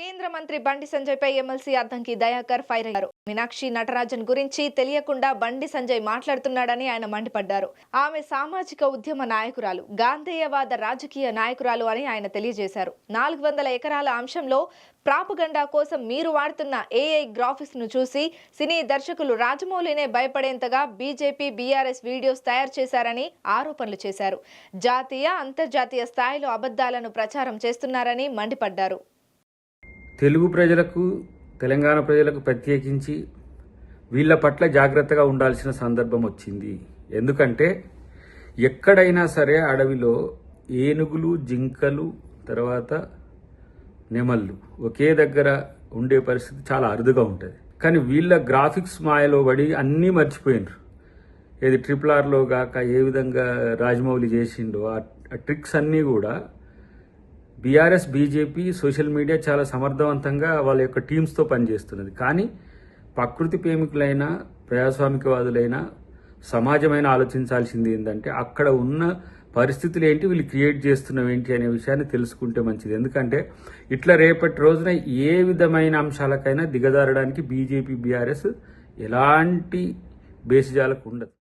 కేంద్ర మంత్రి బండి సంజయ్ పై ఎమ్మెల్సీ అద్దంకి దయాకర్ ఫైర్ అయ్యారు. మీనాక్షి నటరాజన్ గురించి తెలియకుండా బండి సంజయ్ మాట్లాడుతున్నాడని ఆయన మండిపడ్డారు. ఆమె సామాజిక ఉద్యమ నాయకురాలు గాంధేయవాద రాజకీయ నాయకురాలు అని ఆయన తెలియజేశారు. నాలుగు వందల ఎకరాల అంశంలో ప్రాపగండా కోసం మీరు వాడుతున్న ఏఐ గ్రాఫిక్స్ను చూసి సినీ దర్శకులు రాజమౌళినే భయపడేంతగా బీజేపీ బీఆర్ఎస్ వీడియోస్ తయారు చేశారని ఆరోపణలు చేశారు. జాతీయ అంతర్జాతీయ స్థాయిలో అబద్ధాలను ప్రచారం చేస్తున్నారని మండిపడ్డారు. తెలుగు ప్రజలకు తెలంగాణ ప్రజలకు ప్రత్యేకించి వీళ్ళ పట్ల జాగ్రత్తగా ఉండాల్సిన సందర్భం వచ్చింది. ఎందుకంటే ఎక్కడైనా సరే అడవిలో ఏనుగులు జింకలు తర్వాత నెమళ్ళు ఒకే దగ్గర ఉండే పరిస్థితి చాలా అరుదుగా ఉంటుంది. కానీ వీళ్ళ గ్రాఫిక్స్ మాయలో పడి అన్నీ మర్చిపోయినరు. ఏది ట్రిపుల్ ఆర్లో కాక ఏ విధంగా రాజమౌళి చేసిండో ఆ ట్రిక్స్ అన్నీ కూడా బీఆర్ఎస్ బీజేపీ సోషల్ మీడియా చాలా సమర్థవంతంగా వాళ్ళ యొక్క టీమ్స్తో పనిచేస్తున్నది. కానీ ప్రకృతి ప్రేమికులైన ప్రజాస్వామికవాదులైన సమాజమైన ఆలోచించాల్సింది ఏంటంటే అక్కడ ఉన్న పరిస్థితులు ఏంటి వీళ్ళు క్రియేట్ చేస్తున్నవి ఏంటి అనే విషయాన్ని తెలుసుకుంటే మంచిది. ఎందుకంటే ఇట్లా రేపటి రోజున ఏ విధమైన అంశాలకైనా దిగజారడానికి బీజేపీ బీఆర్ఎస్ ఎలాంటి బేసిజాలకు ఉండదు.